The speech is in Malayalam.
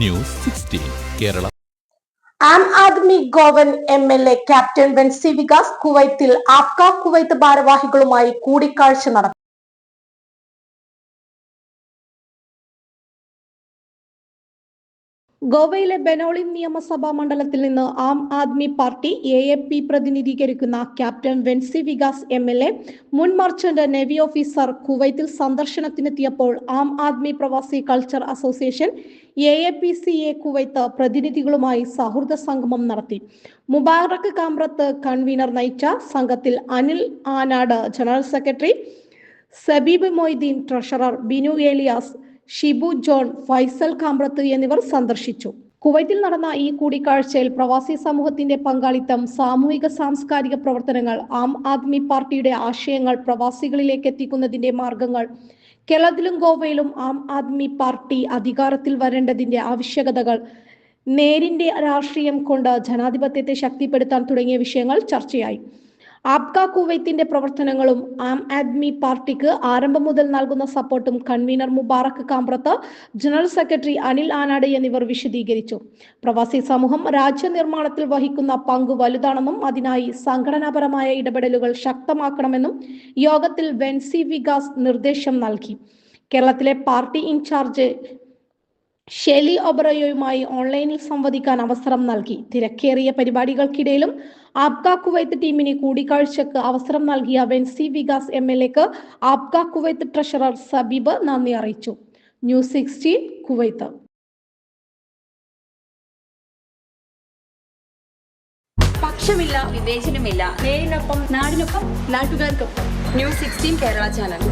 News sixteen Kerala. Aam Aadmi Goan M L A captain Venzy Viegas കുവൈത്തിൽ ആപ്ക കുവൈത്ത് ഭാരവാഹികളുമായി കൂടിക്കാഴ്ച നടത്തി. ഗോവയിലെ ബെനോളി നിയമസഭാ മണ്ഡലത്തിൽ നിന്ന് Aam Aadmi party A A P പ്രതിനിധീകരിക്കുന്ന captain Venzy Viegas M L A മുൻ മർച്ചന്റ് നേവി ഓഫീസർ കുവൈത്തിൽ സന്ദർശനത്തിനെത്തിയപ്പോൾ Aam Aadmi Pravasi culture association A A P C A Kuwait പ്രതിനിധികളുമായി സൗഹൃദ സംഗമം നടത്തി. മുബാറക് കാമ്രത്ത് കൺവീനർ നയിച്ച സംഘത്തിൽ Anil Anad general secretary Sabeeb Moideen treasurer Binu Elias Shibu John Faisal Kamrath എന്നിവർ സന്ദർശിച്ചു. കുവൈത്തിൽ നടന്ന ഈ കൂടിക്കാഴ്ചയിൽ പ്രവാസി സമൂഹത്തിന്റെ പങ്കാളിത്തം സാമൂഹിക സാംസ്കാരിക പ്രവർത്തനങ്ങൾ ആം ആദ്മി പാർട്ടിയുടെ ആശയങ്ങൾ പ്രവാസികളിലേക്ക് എത്തിക്കുന്നതിന്റെ മാർഗങ്ങൾ കേരളത്തിലും ഗോവയിലും ആം ആദ്മി പാർട്ടി അധികാരത്തിൽ വരേണ്ടതിന്റെ ആവശ്യകതകൾ നേരിന്റെ രാഷ്ട്രീയം കൊണ്ട് ജനാധിപത്യത്തെ ശക്തിപ്പെടുത്താൻ തുടങ്ങിയ വിഷയങ്ങൾ ചർച്ചയായി. ആപ്ക കുവൈത്തിന്റെ പ്രവർത്തനങ്ങളും ആം ആദ്മി പാർട്ടിക്ക് ആരംഭം മുതൽ നൽകുന്ന സപ്പോർട്ടും convener Mubarak Kamrath general secretary Anil Anad എന്നിവർ വിശദീകരിച്ചു. പ്രവാസി സമൂഹം രാജ്യനിർമ്മാണത്തിൽ വഹിക്കുന്ന പങ്ക് വലുതാണെന്നും അതിനായി സംഘടനാപരമായ ഇടപെടലുകൾ ശക്തമാക്കണമെന്നും യോഗത്തിൽ വെൻസി വികാസ് നിർദ്ദേശം നൽകി. കേരളത്തിലെ പാർട്ടി ഇൻചാർജ് ഷെലി ഒബ്രയോയുമായി ഓൺലൈനിൽ സംവദിക്കാൻ അവസരം നൽകി. തിരക്കേറിയ പരിപാടികൾക്കിടയിലും ആപ്ക കുവൈത്ത് ടീമിനെ കൂടിക്കാഴ്ചക്ക് അവസരം നൽകിയ വെൻസി വികാസ് എം എൽ എക്ക് ആപ്ക കുവൈത്ത് ട്രഷറർ സബീബ് നന്ദി അറിയിച്ചു. News sixteen Kuwait. പക്ഷമില്ല വിവേചനമില്ല. നേരിനൊപ്പം നാടിനൊപ്പം നാട്ടുകാർക്കൊപ്പം. News sixteen Kerala channel.